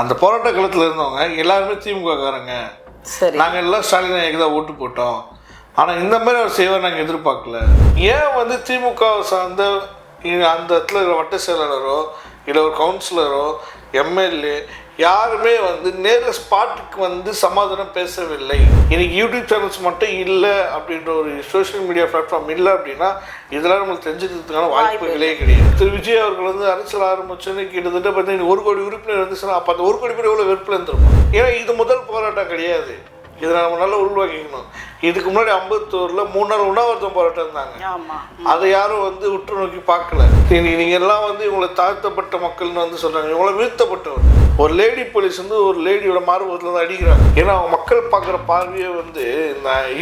அந்த போராட்ட களத்தில் இருந்தவங்க எல்லாருமே திமுககாரங்க. சரி. நாங்கள் எல்லாம் ஸ்டாலின் ஐயாக்கு தான் ஓட்டு போட்டோம். ஆனால் இந்த மாதிரி அவர் செய்வார் நாங்கள் எதிர்பார்க்கல. ஏன் வந்து திமுக சார்ந்த அந்த இடத்துல இருக்கிற வட்ட செயலாளரோ இல்லை ஒரு கவுன்சிலரோ எம்எல்ஏ யாருமே வந்து நேரில் ஸ்பாட்டுக்கு வந்து சமாதானம் பேசவில்லை. இன்னைக்கு யூடியூப் சேனல்ஸ் மட்டும் இல்லை அப்படின்ற ஒரு சோஷியல் மீடியா பிளாட்ஃபார்ம் இல்லை அப்படின்னா இதெல்லாம் நம்மளுக்கு தெரிஞ்சுக்கிறதுக்கான வாய்ப்புகளே கிடையாது. திரு விஜய் அவர்கள் வந்து அரசியல் ஆரம்பிச்சோன்னு கிட்டத்தட்ட பார்த்தீங்கன்னா ஒரு கோடி உறுப்பினர் வந்து சொன்னா அப்போ அந்த ஒரு கோடி பேர் எவ்வளோ வெறுப்பில் இருந்திருக்கும் ஏன்னா இது முதல் போராட்டம் கிடையாது. இதை நம்ம நல்லா உள்வாங்கிக்கணும் இதுக்கு முன்னாடி அம்பத்தூரில் மூணு நாள் உண்ணாவிரதம் போராட்டம் இருந்தாங்க. அதை யாரும் வந்து உற்று நோக்கி பார்க்கல. நீ- நீங்க எல்லாம் வந்து இவங்களை தாழ்த்தப்பட்ட மக்கள்னு வந்து சொல்றாங்க. இவங்களை வீழ்த்தப்பட்டவர். ஒரு லேடி போலீஸ் வந்து ஒரு லேடியோட மார்பகத்தில் தான் அடிக்கிறாங்க. ஏன்னா அவங்க மக்கள் பார்க்குற பார்வையே வந்து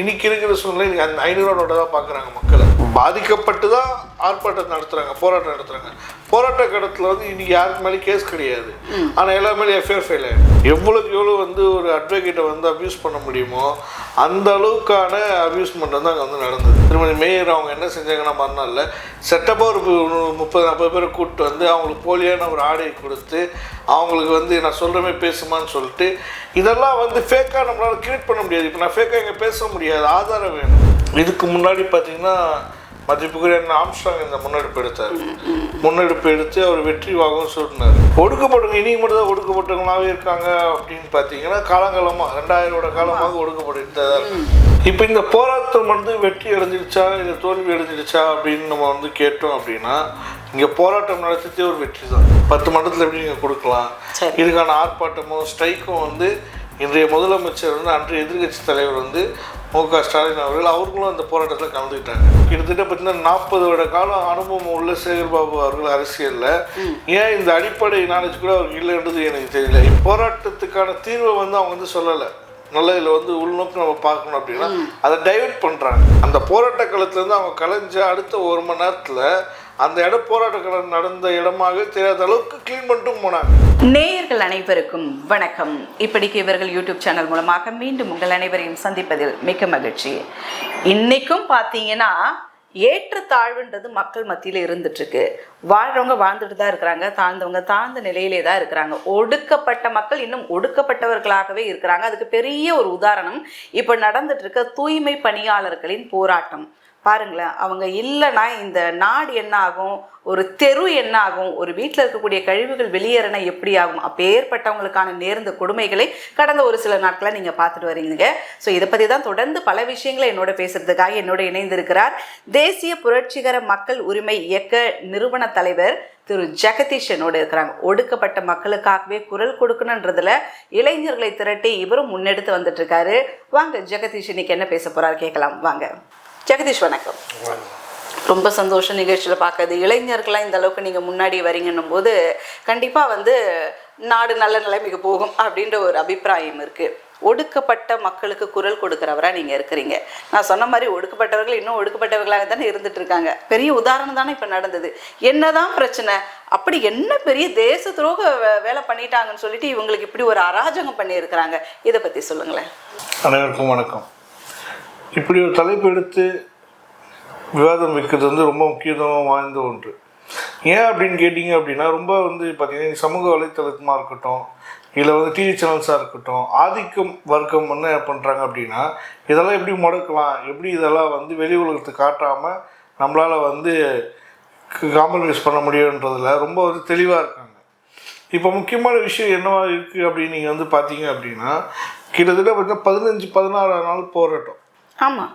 இன்னைக்கு இருக்கிற சூழ்நிலை இன்னைக்கு அந்த ஐநூறு நோட்டை தான் பார்க்குறாங்க மக்களை. பாதிக்கப்பட்டு தான் ஆர்ப்பாட்டம் நடத்துகிறாங்க போராட்டம் நடத்துகிறாங்க போராட்ட கடத்தில் வந்து இன்னைக்கு யாருக்கு மேலே கேஸ் கிடையாது. ஆனால் எல்லா மேலே எஃப்ஐஆர் ஃபைல் ஆகிடும் எவ்வளோக்கு எவ்வளோ வந்து ஒரு அட்வொகேட்டை வந்து அப்யூஸ் பண்ண முடியுமோ அந்த அளவுக்கான அப்யூஸ்மெண்ட் வந்து அங்கே வந்து நடந்தது. திருமதி மேயர் அவங்க என்ன செஞ்சாங்கன்னா மறுநாளில் செட்டப்பாக ஒரு முப்பது நாற்பது பேரை கூப்பிட்டு வந்து அவங்களுக்கு போலியான ஒரு ஆடையை கொடுத்து அவங்களுக்கு வந்து நான் சொல்கிறமே பேசுமான்னு சொல்லிட்டு இதெல்லாம் வந்து ஃபேக்காக நம்மளால் கிரியேட் பண்ண முடியாது. இப்போ நான் ஃபேக்காக இங்கே பேச முடியாது. ஆதாரம் வேணும். இதுக்கு முன்னாடி பார்த்திங்கன்னா மதிப்புக்குரிய அண்ணன் ஆம்ஸ்ட்ராங் இந்த முன்னெடுப்பு எடுத்தார் முன்னெடுப்பு எடுத்து அவர் வெற்றி வாகவும் சொன்னார் ஒடுக்கப்பட்டவங்க இன்னைக்கு மட்டும் தான் ஒடுக்கப்பட்டவங்களாவே இருக்காங்க அப்படின்னு பார்த்தீங்கன்னா காலங்காலமாக ரெண்டாயிரோட காலமாக ஒடுக்கப்பட்டு தான். இப்போ இந்த போராட்டம் வந்து வெற்றி அடைஞ்சிருச்சா இல்லை தோல்வி அடைஞ்சிருச்சா அப்படின்னு நம்ம வந்து கேட்டோம் அப்படின்னா இங்கே போராட்டம் நடத்திட்டே ஒரு வெற்றி தான் பத்து மண்டலத்தில் எப்படி நீங்கள் கொடுக்கலாம். இதுக்கான ஆர்ப்பாட்டமும் ஸ்ட்ரைக்கும் வந்து இன்றைய முதலமைச்சர் வந்து அன்றைய எதிர்க்கட்சி தலைவர் வந்து மு க ஸ்டாலின் அவர்கள் அவர்களும் அந்த போராட்டத்தில் கலந்துக்கிட்டாங்க. கிட்டத்தட்ட பார்த்தீங்கன்னா நாற்பது வருட காலம் அனுபவம் உள்ள சேகர்பாபு அவர்கள் அரசியலில். ஏன் இந்த அடிப்படை நாலேஜ் கூட அவருக்கு இல்லைன்றது எனக்கு தெரியல. போராட்டத்துக்கான தீர்வை வந்து அவங்க வந்து சொல்லலை. நல்ல இதில் வந்து உள்நோக்கி நம்ம பார்க்கணும் அப்படின்னா அதை டைவர்ட் பண்ணுறாங்க அந்த போராட்ட களத்துலேருந்து அவங்க கலைஞ்ச அடுத்த ஒரு மணி நேரத்தில் அந்த இட போராட்டங்கள் நடந்த இடமாக தெரியாத அளவுக்கு கிளீன் பண்ணிட்டும் போனாங்க. நேயர்கள் அனைவருக்கும் வணக்கம். இப்படிக்கு இவர்கள் யூடியூப் சேனல் மூலமாக மீண்டும் உங்கள் அனைவரையும் சந்திப்பதில் மிக்க மகிழ்ச்சி. இன்னைக்கும் பார்த்தீங்கன்னா ஏற்றத்தாழ்வுன்றது மக்கள் மத்தியில் இருந்துட்டுருக்கு. வாழ்கிறவங்க வாழ்ந்துட்டு தான் இருக்கிறாங்க. தாழ்ந்தவங்க தாழ்ந்த நிலையிலே தான் இருக்கிறாங்க. ஒடுக்கப்பட்ட மக்கள் இன்னும் ஒடுக்கப்பட்டவர்களாகவே இருக்கிறாங்க. அதுக்கு பெரிய ஒரு உதாரணம் இப்போ நடந்துட்டு இருக்க தூய்மை பணியாளர்களின் போராட்டம். பாருங்களேன் அவங்க இல்லைன்னா இந்த நாடு என்ன ஆகும் ஒரு தெரு என்ன ஆகும் ஒரு வீட்டில் இருக்கக்கூடிய கழிவுகள் வெளியேறினா எப்படி ஆகும்? அப்போ ஏற்பட்டவங்களுக்கான நேர்ந்த கொடுமைகளை கடந்த ஒரு சில நாட்களாக நீங்கள் பார்த்துட்டு வரீங்க. ஸோ இதை பற்றி தான் தொடர்ந்து பல விஷயங்களை என்னோட பேசுறதுக்காக என்னோட இணைந்திருக்கிறார். தேசிய புரட்சிகர மக்கள் உரிமை இயக்க நிறுவன தலைவர் திரு. ஜெகதீஷ் என்னோட இருக்கிறாங்க. ஒடுக்கப்பட்ட மக்களுக்காகவே குரல் கொடுக்கணுன்றதுல இளைஞர்களை திரட்டி இவரும் முன்னெடுத்து வந்துட்டு இருக்காரு. வாங்க ஜெகதீஷ் இன்னைக்கு என்ன பேச போறாரு கேட்கலாம். வாங்க. ஜெகதீஷ் வணக்கம். ரொம்ப சந்தோஷம் நிகழ்ச்சியில் பார்க்கறது. இளைஞர்களாக இந்த அளவுக்கு நீங்கள் முன்னாடி வரீங்கன்னும் போது கண்டிப்பாக வந்து நாடு நல்ல நிலைமைக்கு போகும் அப்படின்ற ஒரு அபிப்பிராயம் இருக்குது ஒடுக்கப்பட்ட மக்களுக்கு குரல் கொடுக்குறவரா நீங்கள் இருக்கிறீங்க. நான் சொன்ன மாதிரி ஒடுக்கப்பட்டவர்கள் இன்னும் ஒடுக்கப்பட்டவர்களாக தானே இருந்துட்டு இருக்காங்க. பெரிய உதாரணம் தானே இப்போ நடந்தது. என்னதான் பிரச்சனை அப்படி என்ன பெரிய தேச துரோக வேலை பண்ணிட்டாங்கன்னு சொல்லிட்டு இவங்களுக்கு இப்படி ஒரு அராஜகம் பண்ணியிருக்கிறாங்க. இதை பற்றி சொல்லுங்களேன். அனைவருக்கும் வணக்கம். இப்படி ஒரு தலைப்பு எடுத்து விவாதம் வைக்கிறது வந்து ரொம்ப முக்கியத்துவம் வாய்ந்த ஒன்று. ஏன் அப்படின்னு கேட்டிங்க அப்படின்னா ரொம்ப வந்து பார்த்தீங்கன்னா சமூக வலைத்தளமாக இருக்கட்டும் இல்லை வந்து டிவி சேனல்ஸாக இருக்கட்டும் ஆதிக்கம் வர்க்கம் என்ன பண்ணுறாங்க அப்படின்னா இதெல்லாம் எப்படி முடக்கலாம்? எப்படி இதெல்லாம் வந்து வெளி உலகத்தை காட்டாமல் நம்மளால் வந்து காம்ப்ரமைஸ் பண்ண முடியுன்றதில் ரொம்ப வந்து தெளிவாக இருக்காங்க. இப்போ முக்கியமான விஷயம் என்னவா இருக்குது அப்படின்னு நீங்கள் வந்து பார்த்தீங்க அப்படின்னா கிட்டத்தட்ட பார்த்தீங்கன்னா பதினஞ்சு பதினாறாம் நாள் போராட்டம். ஆமாம்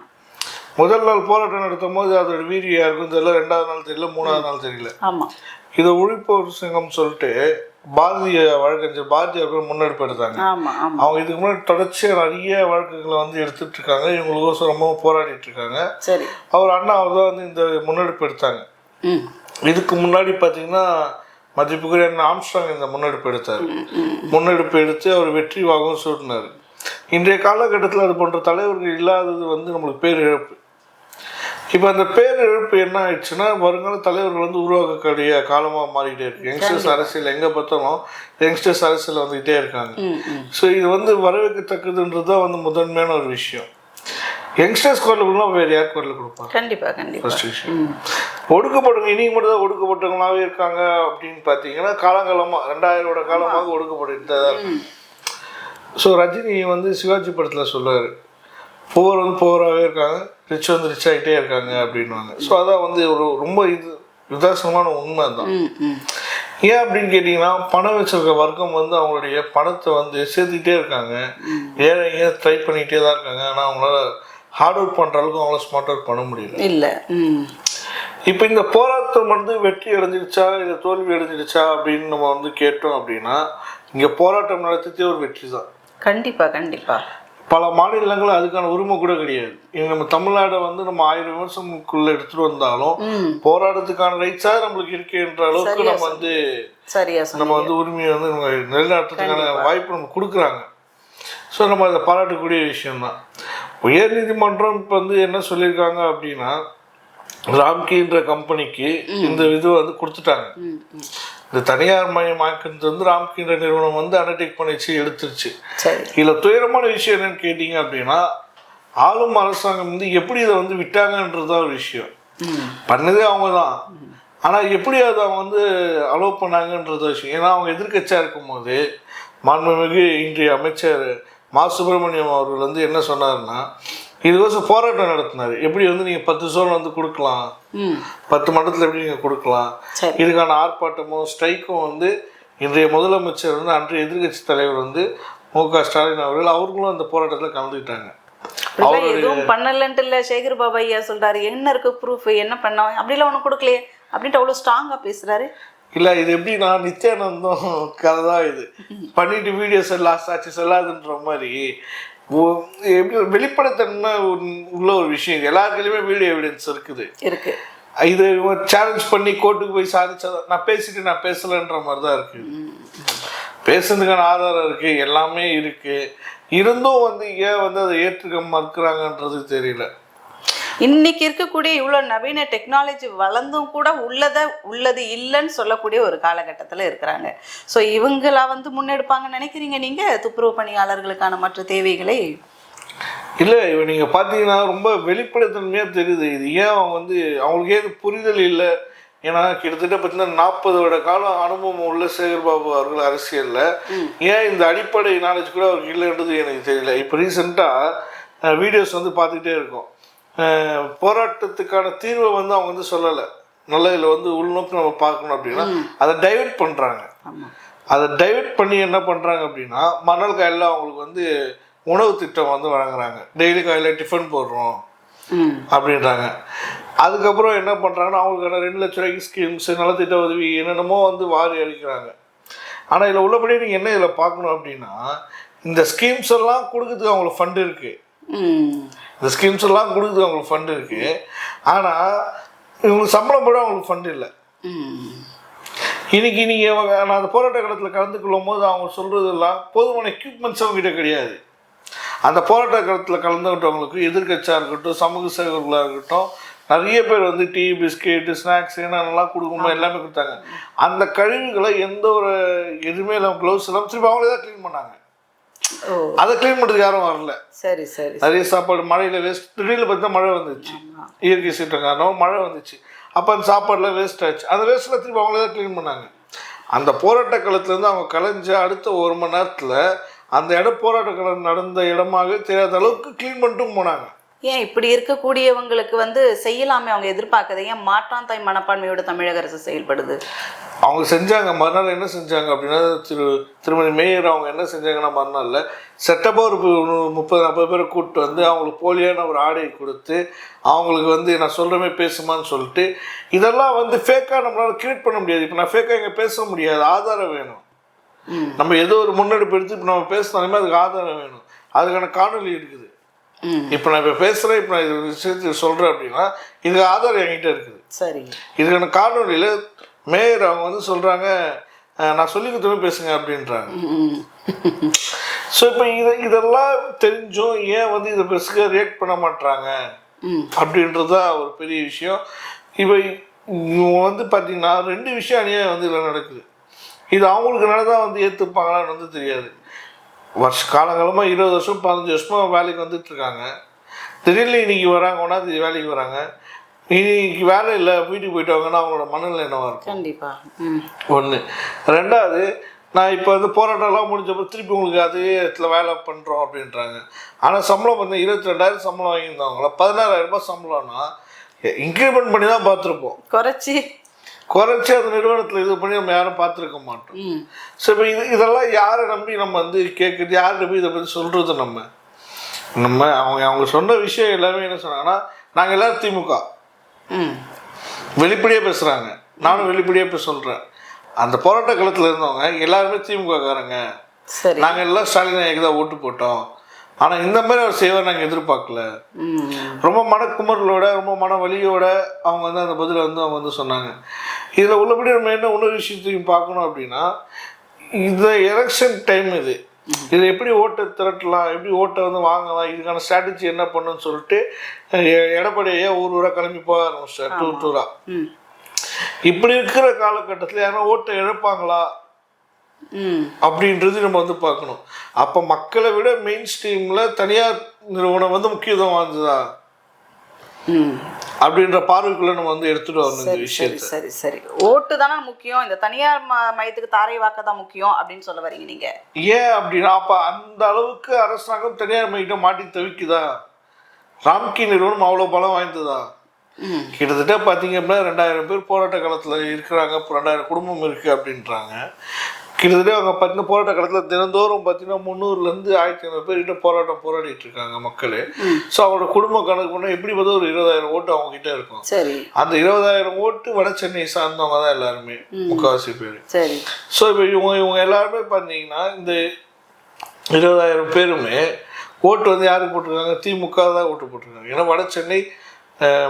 முதல் நாள் போராட்டம் நடத்தும் போது அதோட வீரியம் யாருக்கும் தெரியல. ரெண்டாவது நாள் தெரியல மூணாவது நாள் தெரியல. ஆமாம் இதை ஒழிப்போர் சங்கம் சொல்லிட்டு பாரதிய வழக்கறிஞர் பாரதிய அவர்கள் முன்னெடுப்பு எடுத்தாங்க. அவங்க இதுக்கு முன்னாடி தொடர்ச்சியாக நிறைய வழக்குகளை வந்து எடுத்துட்டு இருக்காங்க. இவங்களுக்கோசம் ரொம்ப போராடிட்டு இருக்காங்க. அவர் அண்ணா அவர் தான் வந்து இந்த முன்னெடுப்பு எடுத்தாங்க. இதுக்கு முன்னாடி பார்த்தீங்கன்னா மதிப்புக்குரிய அண்ணன் ஆம்ஸ்ட்ராங் இந்த முன்னெடுப்பு எடுத்தார். முன்னெடுப்பு எடுத்து அவர் வெற்றி வாகவும் சூட்டினார். இன்றைய காலகட்டத்தில் அது போன்ற தலைவர்கள் இல்லாதது வந்து நம்மளுக்கு பேரிழப்பு. இப்போ அந்த பேரிழப்பு என்ன ஆயிடுச்சுன்னா வருங்கால தலைவர்கள் வந்து உருவாக்கக்கூடிய காலமாக மாறிக்கிட்டே இருக்கு. யங்ஸ்டர்ஸ் அரசியல் எங்கே பார்த்தாலும் யங்ஸ்டர்ஸ் அரசியல் வந்துக்கிட்டே இருக்காங்க. ஸோ இது வந்து வரவேற்கத்தக்கதுன்றது தான் வந்து முதன்மையான ஒரு விஷயம். யங்ஸ்டர்ஸ் குரல் கொடுக்கலாம் வேறு யார் குரல் கொடுப்பாங்க? கண்டிப்பா கண்டிப்பா. ஃபர்ஸ்ட் விஷயம் ஒடுக்கப்பட்டவங்க இன்னைக்கு மட்டும் தான் ஒடுக்கப்பட்டவங்களாவே இருக்காங்க அப்படின்னு பார்த்தீங்கன்னா காலங்காலமாக ரெண்டாயிரம் காலமாக ஒடுக்கப்பட்டு தான் ஸோ ரஜினி வந்து சிவாஜி படத்தில் சொல்லுவார் புவர் வந்து புவராகவே இருக்காங்க ரிச் வந்து ரிச் ஆகிட்டே இருக்காங்க அப்படின்வாங்க ஸோ அதான் வந்து ஒரு ரொம்ப இது விதாசமான உண்மை தான் ஏன் அப்படின்னு கேட்டிங்கன்னா பணம் வச்சிருக்க வர்க்கம் வந்து அவங்களுடைய பணத்தை வந்து சேர்த்துக்கிட்டே இருக்காங்க. ஏழைங்க ட்ரை பண்ணிக்கிட்டே தான் இருக்காங்க. ஆனால் அவங்களால ஹார்ட் ஒர்க் பண்ணுற அளவுக்கு அவங்களால ஸ்மார்ட் ஒர்க் பண்ண முடியல. இல்லை இப்போ இந்த போராட்டம் வந்து வெற்றி அடைஞ்சிடுச்சா இல்லை தோல்வி அடைஞ்சிடுச்சா அப்படின்னு நம்ம வந்து கேட்டோம் அப்படின்னா இங்கே போராட்டம் நடத்திட்டே ஒரு வெற்றி தான் கண்டிப்பா கண்டிப்பா. பல மாநிலங்கள் அதுக்கான உரிமை கூட கிடையாது. நம்ம தமிழ்நாடை வந்து நம்ம ஆயிரம் வருஷமுக்குள்ள எடுத்துட்டு வந்தாலும் போராட்டத்துக்கான ரைட்ஸா நம்மளுக்கு இருக்குன்ற அளவுக்கு சரியா நம்ம வந்து நம்ம வந்து உரிமையை வந்து நம்ம நிலைநாட்டுறதுக்கான வாய்ப்பு நம்ம கொடுக்குறாங்க. ஸோ நம்ம அதை பாராட்டக்கூடிய விஷயம்தான். உயர் நீதிமன்றம் இப்போ வந்து என்ன சொல்லியிருக்காங்க அப்படின்னா ராம்கின்ற கம்பெனிக்கு இந்த இது வந்து கொடுத்துட்டாங்க. இந்த தனியார் மயமாக்குறது வந்து ராம்கின்ற நிறுவனம் வந்து அண்டர்டேக் பண்ணிச்சு எடுத்துருச்சு. இதில் துயரமான விஷயம் என்னன்னு கேட்டிங்க அப்படின்னா ஆளும் அரசாங்கம் வந்து எப்படி இதை வந்து விட்டாங்கன்றது தான் ஒரு விஷயம். பண்ணதே அவங்க தான் ஆனால் எப்படி அதை அவங்க வந்து அலோவ் பண்ணாங்கன்றது விஷயம். ஏன்னா அவங்க எதிர்க்கட்சியாக இருக்கும்போது மாண்புமிகு இன்றைய அமைச்சர் மா சுப்பிரமணியம் அவர்கள் வந்து என்ன சொன்னாருன்னா இதுக்கோசம் போராட்டம் நடத்தினார். எப்படி வந்து நீங்கள் பத்து சோழன் வந்து கொடுக்கலாம்? பத்து மண்டலத்தில் எப்படி நீங்கள் கொடுக்கலாம்? இதுக்கான ஆர்ப்பாட்டமும் ஸ்ட்ரைக்கும் வந்து இன்றைய முதலமைச்சர் வந்து அன்றைய எதிர்க்கட்சி தலைவர் வந்து மு க ஸ்டாலின் அவர்கள் அவர்களும் அந்த போராட்டத்தில் கலந்துக்கிட்டாங்க. எதுவும் பண்ணலன்ட்டு இல்லை சேகர் பாபா ஐயா சொல்றாரு. என்ன இருக்கு ப்ரூஃப் என்ன பண்ணோம் அப்படிலாம் ஒன்றும் கொடுக்கலையே. அப்படின்ட்டு அவ்வளோ ஸ்ட்ராங்காக பேசுறாரு. இல்லை இது எப்படின்னா நித்யானந்தம் கதை தான் இது. பண்ணிட்டு வீடியோஸ் லாஸ்ட் ஆச்சு சொல்லாதுன்ற மாதிரி. எப்படி வெளிப்படைத்தன்மை உள்ள ஒரு விஷயம் கையிலுமே வீடியோ எவிடன்ஸ் இருக்குது. இருக்கு. இது சேலஞ்ச் பண்ணி கோர்ட்டுக்கு போய் சாதிச்சதா நான் பேசிட்டு நான் பேசலைன்ற மாதிரி தான் இருக்கு. பேசுறதுக்கான ஆதாரம் இருக்கு எல்லாமே இருக்கு. இருந்தும் வந்து ஏன் வந்து அதை ஏற்றுக்க மறுக்கிறாங்கன்றது தெரியல. இன்னைக்கு இருக்கக்கூடிய இவ்வளோ நவீன டெக்னாலஜி வளர்ந்தும் கூட உள்ளதை உள்ளது இல்லைன்னு சொல்லக்கூடிய ஒரு காலகட்டத்தில் இருக்கிறாங்க. ஸோ இவங்களா வந்து முன்னெடுப்பாங்கன்னு நினைக்கிறீங்க நீங்கள் துப்புரவு பணியாளர்களுக்கான மற்ற தேவைகளை? இல்லை இவ நீங்கள் பார்த்தீங்கன்னா ரொம்ப வெளிப்படைத்தன்மையாக தெரியுது. இது ஏன் அவங்க வந்து அவங்களுக்கு ஏது புரிதல் இல்லை? ஏன்னா கிட்டத்தட்ட பார்த்தீங்கன்னா நாற்பது வருட காலம் அனுபவம் உள்ள சேகர் பாபு அவர்கள் அரசியலில். ஏன் இந்த அடிப்படை நாலேஜ் கூட அவருக்கு இல்லைன்றது எனக்கு தெரியல. இப்போ ரீசெண்டாக வீடியோஸ் வந்து பார்த்துக்கிட்டே இருக்கோம். போராட்டத்துக்கான தீர்வை வந்து அவங்க வந்து சொல்லலை. நல்ல இதில் வந்து உள்நோக்கி நம்ம பார்க்கணும் அப்படின்னா அதை டைவர்ட் பண்ணுறாங்க அதை டைவர்ட் பண்ணி என்ன பண்ணுறாங்க அப்படின்னா மணல் காயில் அவங்களுக்கு வந்து உணவு திட்டம் வந்து வழங்குறாங்க. டெய்லி காலையில் டிஃபன் போடுறோம் அப்படின்றாங்க. அதுக்கப்புறம் என்ன பண்ணுறாங்கன்னா அவங்களுக்கான ரெண்டு லட்ச ரூபாய்க்கு ஸ்கீம்ஸ் நலத்திட்ட உதவி என்னென்னமோ வந்து வாரி அளிக்கிறாங்க. ஆனால் இதில் உள்ளபடியே நீங்கள் என்ன இதில் பார்க்கணும் அப்படின்னா இந்த ஸ்கீம்ஸ் எல்லாம் கொடுக்கறதுக்கு அவங்களுக்கு ஃபண்ட் இருக்குது இந்த ஸ்கீம்ஸ் எல்லாம் கொடுக்குது அவங்களுக்கு ஃபண்ட் இருக்குது ஆனால் இவங்களுக்கு சம்பளம் போட அவங்களுக்கு ஃபண்ட் இல்லை. இன்னைக்கு நீங்கள் நான் அந்த போராட்ட காலத்தில் கலந்து கொள்ளும் போது அவங்க சொல்கிறதெல்லாம் போதுமான எக்யூப்மெண்ட்ஸ் அவங்ககிட்ட கிடையாது. அந்த போராட்ட காலத்தில் கலந்துக்கிட்டவங்களுக்கு எதிர்க்கட்சியாக இருக்கட்டும் சமூக சேவர்களாக இருக்கட்டும் நிறைய பேர் வந்து டீ பிஸ்கெட்டு ஸ்நாக்ஸ் என்னென்னலாம் கொடுக்குமோ எல்லாமே கொடுத்தாங்க. அந்த கழிவுகளை எந்த ஒரு எதுவுமே இல்லாமல் க்ளவுஸ் இல்லாமல் திருப்பி அவங்களே தான் க்ளீன் பண்ணாங்க. அதை க்ளீன் பண்ணுறதுக்கு யாரும் வரல. சரி சரி நிறைய சாப்பாடு மழையில் வேஸ்ட் திடீர்னு பார்த்தா மழை வந்துச்சு இயற்கை சீற்றம் காரணம் மழை வந்துச்சு. அப்போ அந்த சாப்பாடுலாம் வேஸ்ட் ஆச்சு. அந்த வேஸ்ட்டில் திருப்பி அவங்களே தான் க்ளீன் பண்ணாங்க. அந்த போராட்ட காலத்துலேருந்து அவங்க கலைஞ்ச அடுத்த ஒரு மணி நேரத்தில் அந்த இடம் போராட்ட காலம் நடந்த இடமாக தெரியாத அளவுக்கு க்ளீன் பண்ணிட்டும் போனாங்க. ஏன் இப்படி இருக்கக்கூடியவங்களுக்கு வந்து செய்யலாமே? அவங்க எதிர்பார்க்கறது ஏன் மாற்றான் தாய் மனப்பான்மையோட தமிழக அரசு செயல்படுது? அவங்க செஞ்சாங்க மறுநாள் என்ன செஞ்சாங்க அப்படின்னா திரு திருமதி மேயர் அவங்க என்ன செஞ்சாங்கன்னா மறுநாளில் செட்டப்பாக ஒரு முப்பது நாற்பது பேரை கூப்பிட்டு வந்து அவங்களுக்கு போலியான ஒரு ஆடையை கொடுத்து அவங்களுக்கு வந்து நான் சொல்கிறமே பேசுமான்னு சொல்லிட்டு இதெல்லாம் வந்து ஃபேக்காக நம்மளால் கிரியேட் பண்ண முடியாது. இப்போ நான் ஃபேக்காக இங்கே பேச முடியாது. ஆதாரம் வேணும். நம்ம ஏதோ ஒரு முன்னெடுப்பு எடுத்து இப்போ நம்ம பேசினாலுமே அதுக்கு ஆதாரம் வேணும். அதுக்கான காணொலி இருக்குது. இப்போ நான் இப்போ பேசுகிறேன் இப்போ நான் இது விஷயத்தை சொல்கிறேன் அப்படின்னா இதுக்கு ஆதாரம் என்கிட்ட இருக்குது. சரி இதுக்கான காணொலியில் மேயர் அவங்க வந்து சொல்கிறாங்க நான் சொல்லி கொடுத்தமே பேசுங்க அப்படின்றாங்க. ஸோ இப்போ இது இதெல்லாம் தெரிஞ்சும் ஏன் வந்து இதை பெருசுக்கு ரியாக்ட் பண்ண மாட்றாங்க? ம். அப்படின்றது தான் ஒரு பெரிய விஷயம். இப்போ இவங்க வந்து பார்த்தீங்கன்னா ரெண்டு விஷயம் அநியாயம் வந்து இதில் நடக்குது. இது அவங்களுக்கு நடந்தால் வந்து ஏற்றுப்பாங்களான்னு வந்து தெரியாது. வருஷ காலங்காலமாக இருபது வருஷம் பதினஞ்சு வருஷமாக வேலைக்கு வந்துட்டு இருக்காங்க. திடீர்னு இன்னைக்கு வராங்க ஒன்றாந்தேதி வேலைக்கு வராங்க. இன்னைக்கு வேலை இல்லை வீட்டுக்கு போயிட்டு வாங்கன்னா அவங்களோட மனநிலை என்னவா இருக்கும்? கண்டிப்பா. ம். ஒன்று ரெண்டாவது நான் இப்போ வந்து போராட்டம்லாம் முடிஞ்சப்போ திருப்பி உங்களுக்கு அதே இடத்துல வேலை பண்ணுறோம் அப்படின்றாங்க. ஆனால் சம்பளம் வந்து இருபத்தி ரெண்டாயிரம் சம்பளம் வாங்கியிருந்தவங்கள பதினாறாயிரம் ரூபாய் சம்பளம்னா இன்க்ரிமெண்ட் பண்ணி தான் பார்த்துருப்போம். குறைச்சி. குறைச்சி அந்த நிறுவனத்தில் இது பண்ணி நம்ம யாரும் பார்த்துருக்க மாட்டோம். ஸோ இப்போ இது இதெல்லாம் யாரை நம்பி நம்ம வந்து கேட்குறது யாரை நம்பி இதை பற்றி சொல்கிறது நம்ம? நம்ம அவங்க அவங்க சொன்ன விஷயம் எல்லாமே என்ன சொன்னாங்கன்னா நாங்கள் எல்லாரும் திமுக. வெளிப்படையாக பேசுகிறாங்க நானும் வெளிப்படையாக போய் சொல்கிறேன் அந்த போராட்ட காலத்தில் இருந்தவங்க எல்லாருமே திமுககாரங்க. நாங்கள் எல்லாம் ஸ்டாலின் ஐயாக்கு தான் ஓட்டு போட்டோம். ஆனால் இந்த மாதிரி அவர் செய்வார் நாங்கள் எதிர்பார்க்கல. ரொம்ப மனக்குமரலோட ரொம்ப மன வலியோட அவங்க வந்து அந்த பதிலை வந்து அவங்க வந்து சொன்னாங்க. இதில் உள்ளபடி நம்ம என்ன இன்னொரு விஷயத்தையும் பார்க்கணும் அப்படின்னா இந்த எலெக்ஷன் டைம் இது. இதை எப்படி ஓட்டை திரட்டலாம் எப்படி ஓட்டை வந்து வாங்கலாம் இதுக்கான ஸ்ட்ராட்டஜி என்ன பண்ணுன்னு சொல்லிட்டு எடப்பாடியே ஊர் ஊராக கிளம்பி போக ஆரம்பிச்சிட்டார் டூர் டூராக இப்படி இருக்கிற காலகட்டத்தில் யாரும் ஓட்டை இழப்பாங்களா? அப்படின்றது நம்ம வந்து பார்க்கணும். அப்போ மக்களை விட மெயின் ஸ்ட்ரீமில் தனியார் நிறுவனம் வந்து முக்கியத்துவம் ம். அப்படின்ற பார்வைக்குள்ள நம்ம வந்து எடுத்துட்டு வரணும் இந்த சரி சரி சரி சரி. ஓட்டு தானே முக்கியம். இந்த தனியார் மையத்துக்கு தாரை வாக்க தான் முக்கியம் அப்படின்னு சொல்ல வரீங்க நீங்க. ஏன் அப்படின்னா அப்போ அந்த அளவுக்கு அரசாங்கம் தனியார் மையிட்ட மாட்டி தவிக்குதா? ராம்கி நிறுவனம் அவ்வளோ பலம் வாய்ந்ததா? கிட்டத்தட்ட பார்த்தீங்க அப்படின்னா ரெண்டாயிரம் பேர் போராட்ட காலத்தில் இருக்கிறாங்க. இப்போ ரெண்டாயிரம் குடும்பம் இருக்குது அப்படின்றாங்க. கிட்டத்தட்ட அவங்க பார்த்தீங்கன்னா போராட்ட காலத்தில் தினந்தோறும் பார்த்தீங்கன்னா முந்நூறுலேருந்து ஆயிரத்தி ஐநூறு பேர் கிட்ட போராட்டம் போராடிட்டு இருக்காங்க மக்கள். ஸோ அவங்களோட குடும்ப கணக்கு பண்ணால் எப்படி பார்த்தா ஒரு இருபதாயிரம் ஓட்டு அவங்க கிட்ட இருக்கும். சரி. அந்த இருபதாயிரம் ஓட்டு வட சென்னை சார்ந்தவங்க தான் எல்லாருமே முக்கால்வாசி பேர். சரி. ஸோ இப்போ இவங்க இவங்க எல்லாருமே பார்த்தீங்கன்னா இந்த இருபதாயிரம் பேருமே ஓட்டு வந்து யாருக்கு போட்டிருக்காங்க? திமுக தான் ஓட்டு போட்டிருக்காங்க. ஏன்னா வட சென்னை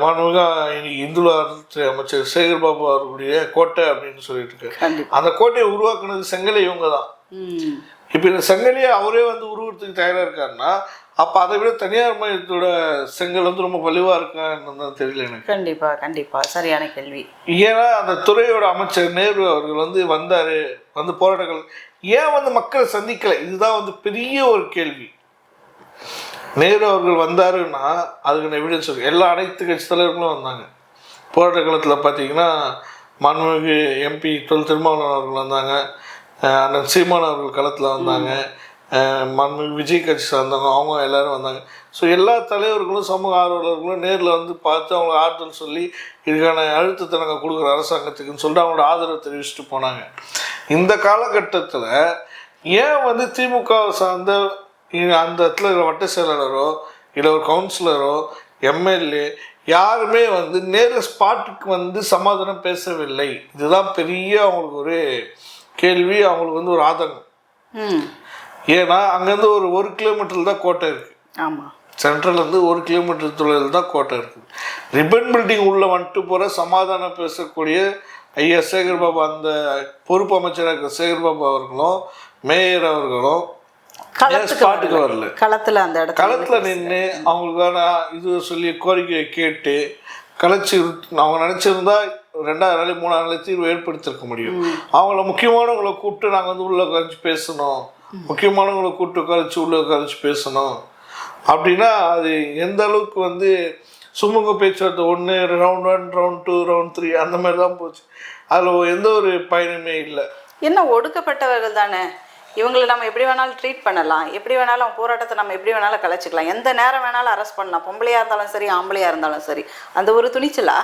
மாண்புமிகு இன்னைக்கு இந்துத்துறை அமைச்சர் சேகர் பாபு அவர்களுடைய கோட்டை அப்படின்னு சொல்லிட்டு இருக்காரு அந்த கோட்டையை உருவாக்குனது செங்கலை இவங்க தான் இப்போ இந்த செங்கலையை அவரே வந்து உருவத்துக்கு தயாராக இருக்காருன்னா அப்போ அதை விட தனியார் மையத்தோட செங்கல் வந்து ரொம்ப வலுவாக இருக்கான்னு தான் தெரியல எனக்கு. கண்டிப்பா கண்டிப்பா. சரியான கேள்வி. ஏன்னா அந்த துறையோட அமைச்சர் நேரு அவர்கள் வந்து வந்தார் வந்து போராட்டங்கள். ஏன் வந்து மக்களை சந்திக்கலை? இதுதான் வந்து பெரிய ஒரு கேள்வி. நேரு அவர்கள் வந்தாருன்னா அதுக்கான எவிடன்ஸ் இருக்குது எல்லா அனைத்து கட்சி தலைவர்களும் வந்தாங்க. போராட்ட காலத்தில் பார்த்தீங்கன்னா மன்மிகு எம்பி தொல் திருமாவளவன் அவர்கள் வந்தாங்க. அண்ணன் சீமான் அவர்கள் களத்தில் வந்தாங்க. மன்மிகு விஜய் கட்சி சார்ந்தவங்க அவங்க எல்லாரும் வந்தாங்க. ஸோ எல்லா தலைவர்களும் சமூக ஆர்வலர்களும் நேரில் வந்து பார்த்து அவங்களுக்கு ஆறுதல் சொல்லி இதுக்கான அழுத்தத்தை நாங்கள் கொடுக்குற அரசாங்கத்துக்குன்னு சொல்லிட்டு அவங்களோட ஆதரவு தெரிவிச்சுட்டு போனாங்க. இந்த காலகட்டத்தில் ஏன் வந்து திமுகவை சார்ந்த அந்த இடத்துல இருக்கிற வட்ட செயலாளரோ இல்லை ஒரு கவுன்சிலரோ எம்எல்ஏ யாருமே வந்து நேரில் ஸ்பாட்டுக்கு வந்து சமாதானம் பேசவில்லை. இதுதான் பெரிய அவங்களுக்கு ஒரு கேள்வி அவங்களுக்கு வந்து ஒரு ஆதங்கம். ஏன்னா அங்கேருந்து ஒரு ஒரு கிலோமீட்டர் தான் கோட்டை இருக்குது ஆமா. சென்ட்ரல்லேருந்து ஒரு கிலோமீட்டர் தொலைவில் தான் கோட்டை இருக்குது ரிப்பன் பில்டிங் உள்ளே வந்துட்டு போகிற சமாதானம் பேசக்கூடிய ஐயா சேகர் பாபு அந்த பொறுப்பு அமைச்சராக இருக்கிற சேகர் பாபு அவர்களும் மேயர் அவர்களும் களத்துக்கு வரல. களத்துல அந்த இடத்துல களத்தில் நின்று அவங்களுக்கான இது சொல்லி கோரிக்கையை கேட்டு கலைச்சி அவங்க நினச்சிருந்தா ரெண்டாவது நாளை மூணாவது நாளை தீர்வு ஏற்படுத்தியிருக்க முடியும். அவங்கள முக்கியமானவங்களை கூப்பிட்டு நாங்கள் வந்து உள்ள உட்காந்து பேசணும். முக்கியமானவங்களை கூப்பிட்டு உட்காரிச்சு உள்ள உட்காரிச்சு பேசணும். அப்படின்னா அது எந்த அளவுக்கு வந்து சுமூக பேச்சுவார்த்தை ஒன்று round one round two round three அந்த மாதிரி தான் போச்சு. அதில் எந்த ஒரு பயனுமே இல்லை. என்ன ஒடுக்கப்பட்டவர்கள் தானே? இவங்களை நம்ம எப்படி வேணாலும் ட்ரீட் பண்ணலாம். எப்படி வேணாலும் போராட்டத்தை நம்ம எப்படி வேணாலும் கலைச்சிக்கலாம். எந்த நேரம் வேணாலும் அரெஸ்ட் பண்ணலாம். பொம்பளையா இருந்தாலும் சரி ஆம்பளையா இருந்தாலும் சரி. அந்த ஒரு துணிச்சலா?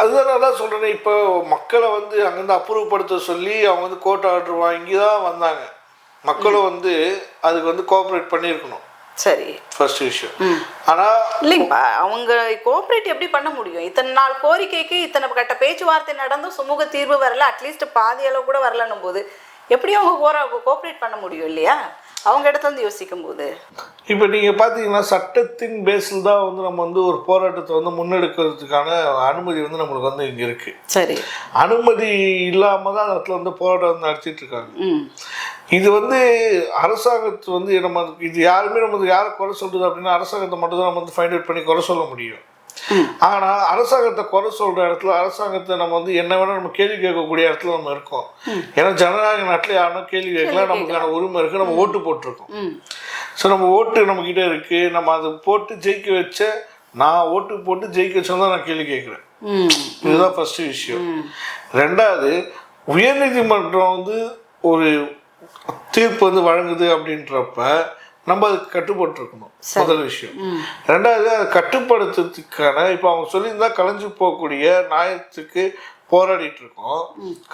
அதுதான் தான் சொல்கிறேன் இப்போ மக்களை வந்து அங்கேருந்து அப்புறப்படுத்த சொல்லி அவங்க வந்து கோர்ட் ஆர்டர் வாங்கி தான் வந்தாங்க. மக்களும் வந்து அதுக்கு வந்து கோஆப்ரேட் பண்ணியிருக்கணும். சரி. ஃபர்ஸ்ட் விஷயம் ஆனால் இல்லைங்கப்பா அவங்க கோஆப்ரேட் எப்படி பண்ண முடியும்? இத்தனை நாள் கோரிக்கைக்கு இத்தனை கட்ட பேச்சுவார்த்தை நடந்தும் சுமூக தீர்வு வரல. அட்லீஸ்ட் பாதி அளவு கூட வரலன்னும் போது. எப்படி அவங்க கோரா கோஆப்ரேட் பண்ண முடியும் இல்லையா? அவங்க இடத்துல இருந்து யோசிக்கும் போது இப்போ நீங்கள் பார்த்தீங்கன்னா சட்டத்தின் பேஸில் தான் வந்து நம்ம வந்து ஒரு போராட்டத்தை வந்து முன்னெடுக்கிறதுக்கான அனுமதி வந்து நம்மளுக்கு வந்து இங்கே இருக்குது சரி. அனுமதி இல்லாமல் தான் அந்த இடத்துல வந்து போராட்டம் வந்து நடத்திட்டு இருக்காங்க. இது வந்து அரசாங்கத்து வந்து நம்ம இது யாருமே வந்து யாரை குறை சொல்றது அப்படின்னா அரசாங்கத்தை மட்டும் தான் நம்ம வந்து ஃபைண்ட் அவுட் பண்ணி குறை சொல்ல முடியும். ஆனால் அரசாங்கத்தை குறை சொல்கிற இடத்துல அரசாங்கத்தை நம்ம வந்து என்ன வேணால் நம்ம கேள்வி கேட்கக்கூடிய இடத்துல நம்ம இருக்கோம். ஏன்னா ஜனநாயக நாட்டில் யாரும் கேள்வி கேட்கலாம். நமக்கான உரிமை இருக்குது நம்ம ஓட்டு போட்டிருக்கோம். ஸோ நம்ம ஓட்டு நம்மக்கிட்ட இருக்குது நம்ம அதை போட்டு ஜெயிக்க வச்ச நான் ஓட்டு போட்டு ஜெயிக்க சொன்னா நான் கேள்வி கேட்குறேன். இதுதான் ஃபர்ஸ்ட் விஷயம். ரெண்டாவது உயர்நீதிமன்றம் வந்து ஒரு தீர்ப்பு வந்து வழங்குது அப்படின்றப்ப நம்ம அதுக்கு கட்டுப்பட்டு இருக்கணும். முதல் விஷயம். ரெண்டாவது அதை கட்டுப்படுத்துறதுக்கான இப்போ அவங்க சொல்லியிருந்தா கலைஞ்சு போகக்கூடிய நியாயத்துக்கு போராடிட்டு இருக்கோம்.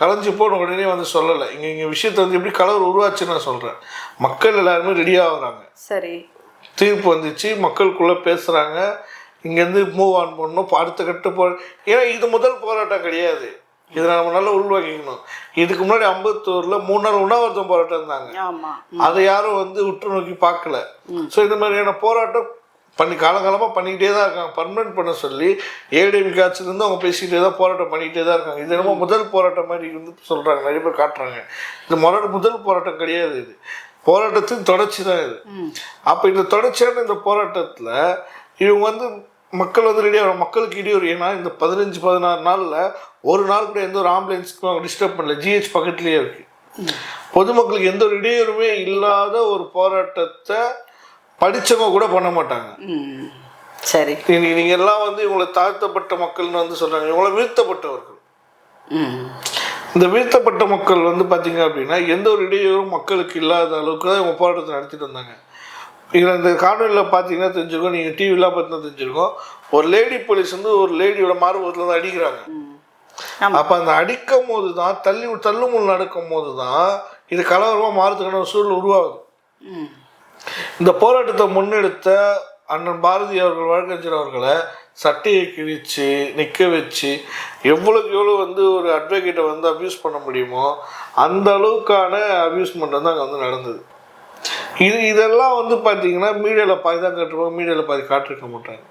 கலைஞ்சு போன உடனே வந்து சொல்லலை. இங்கே இங்கே விஷயத்தை வந்து எப்படி கலர் உருவாச்சுன்னு நான் சொல்கிறேன் மக்கள் எல்லாருமே ரெடி ஆகுறாங்க சரி. தீர்ப்பு வந்துச்சு. மக்களுக்குள்ள பேசுறாங்க. இங்கேருந்து மூவ் ஆன் பண்ணணும். அடுத்த கட்ட போ ஏன்னா இது முதல் போராட்டம் கிடையாது. இதை நம்ம நல்லா உள்வாங்கிக்கணும் இதுக்கு முன்னாடி அம்பத்தூர்ல மூணு நாள் உண்ணாவிரதம் போராட்டம் இருந்தாங்க. அதை யாரும் வந்து உற்று நோக்கி பார்க்கல. ஸோ இந்த மாதிரியான போராட்டம் பண்ணி காலகாலமாக பண்ணிக்கிட்டே தான் இருக்காங்க. பர்மனெண்ட் பண்ண சொல்லி ஏடிஎம் இருந்து அவங்க பேசிக்கிட்டே தான் போராட்டம் பண்ணிக்கிட்டே தான் இருக்காங்க. இது என்னமோ முதல் போராட்டம் மாதிரி வந்து சொல்கிறாங்க நிறைய பேர் காட்டுறாங்க. இது முதல் முதல் போராட்டம் கிடையாது இது. போராட்டத்தின் தொடர்ச்சி தான் இது. அப்போ இந்த தொடர்ச்சியான இந்த போராட்டத்தில் இவங்க வந்து மக்கள் வந்து ரெடியாக மக்களுக்கு இடையூறு ஏன்னா இந்த பதினஞ்சு பதினாறு நாளில் ஒரு நாள் கூட எந்த ஒரு ஆம்புலன்ஸ்க்கும் டிஸ்டர்ப் பண்ணல. ஜிஹெச் பக்கத்துலேயே இருக்கு. பொதுமக்களுக்கு எந்த ஒரு இடையூறுமே இல்லாத ஒரு போராட்டத்தை படிச்சவங்க கூட பண்ண மாட்டாங்க. சரி. நீ- நீங்க எல்லாம் வந்து இவங்களை தாழ்த்தப்பட்ட மக்கள்னு வந்து சொல்றாங்க. இவங்களை வீழ்த்தப்பட்டவர்கள். இந்த வீழ்த்தப்பட்ட மக்கள் வந்து பார்த்தீங்க அப்படின்னா எந்த ஒரு இடையூறும் மக்களுக்கு இல்லாத அளவுக்கு தான் இவங்க போராட்டத்தை நடத்திட்டு வந்தாங்க. இதில் இந்த காணொலியில் பார்த்தீங்கன்னா தெரிஞ்சிருக்கும். நீங்கள் டிவிலாம் பார்த்தீங்கன்னா தெரிஞ்சிருக்கும். ஒரு லேடி போலீஸ் வந்து ஒரு லேடியோட மார்பகத்தில் வந்து அடிக்கிறாங்க. அப்போ அந்த அடிக்கும் போது தான் தள்ளி தள்ளுமுள் நடக்கும் போது தான் இது கலவரமாக மாறதுக்கான ஒரு சூழல் உருவாகுது. இந்த போராட்டத்தை முன்னெடுத்த அண்ணன் பாரதி அவர்கள் வழக்கறிஞர் அவர்களை சட்டையை கிழிச்சு நிற்க வச்சு எவ்வளோக்கு எவ்வளோ வந்து ஒரு அட்வொகேட்டை வந்து அப்யூஸ் பண்ண முடியுமோ அந்த அளவுக்கான அப்யூஸ்மெண்ட் வந்து அங்கே வந்து நடந்தது. இது இதெல்லாம் வந்து பார்த்தீங்கன்னா மீடியாவில் பாதி தான் காட்டுருப்பாங்க மீடியாவில் பாதி காட்டிருக்க மாட்டாங்க.